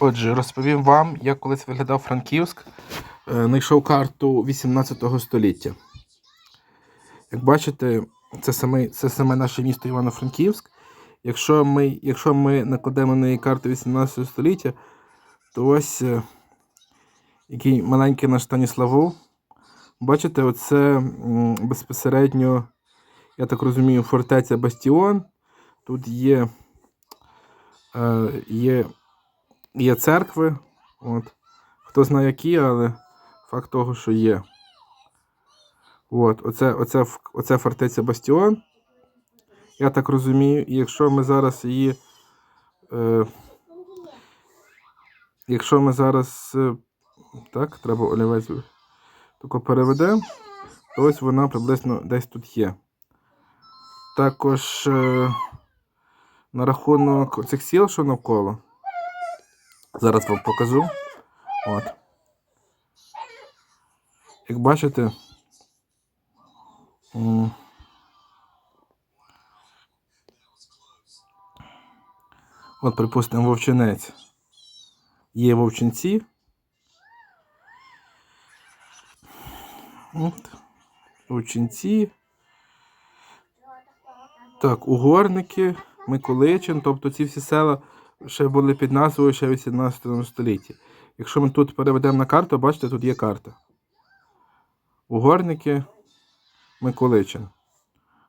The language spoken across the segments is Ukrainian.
Отже, розповім вам, як колись виглядав Франківськ. Е, Знайшов карту 18 століття. Як бачите, це саме, це саме наше місто Івано-Франківськ. Якщо ми, якщо ми накладемо на неї карту 18 століття, то ось е, який маленький наш Станіславу. Бачите, оце безпосередньо, я так розумію, фортеця Бастіон. Тут є, е, є Є церкви. От. Хто знає які, але факт того, що є. От. Оце, оце, оце фортеця Бастіон. Я так розумію, і якщо ми зараз її. Е, якщо ми зараз. Е, так, треба олівець тако переведемо, то ось вона приблизно десь тут є. Також е, на рахунок цих сіл, що навколо. Зараз вам покажу. От. Як бачите, от, припустимо, вовчинець. Є вовчинці. От. Вовчинці. Так, угорники, Миколичин, тобто ці всі села ще були під назвою ще в 18 столітті. Якщо ми тут переведемо на карту, бачите, тут є карта. Угорники, Миколичин.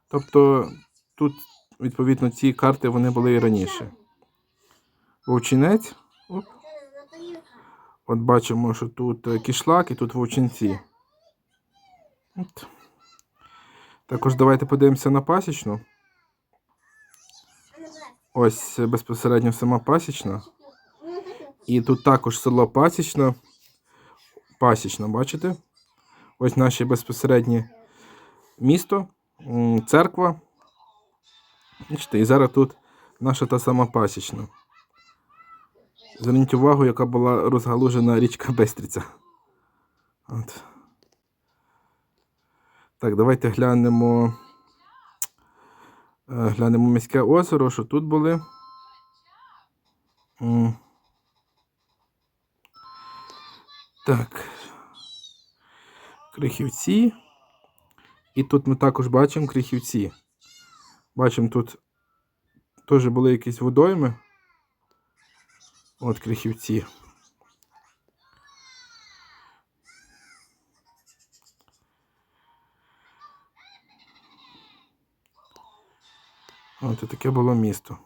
Тобто тут, відповідно, ці карти вони були і раніше. Вовчинець. Оп. От бачимо, що тут е, кішлак і тут вовчинці. От. Також давайте подивимося на пасічну. Ось безпосередньо сама пасічна. І тут також село Пасічна. Пасічна, бачите? Ось наше безпосереднє місто, церква. Бачите, і зараз тут наша та сама пасічна. Зверніть увагу, яка була розгалужена річка Бестриця. От. Так, давайте глянемо. Е, Глянемо міське озеро, що тут були. Так. Крихівці. І тут ми також бачимо крихівці. Бачимо, тут теж були якісь водойми. От крихівці. І таке було місто.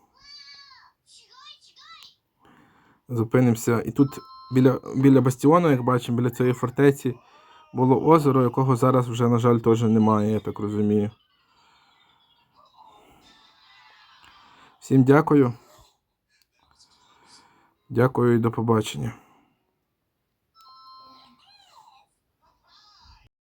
Зупинимося. І тут біля, біля бастіону, як бачимо, біля цієї фортеці було озеро, якого зараз вже, на жаль, теж немає, я так розумію. Всім дякую. Дякую і до побачення.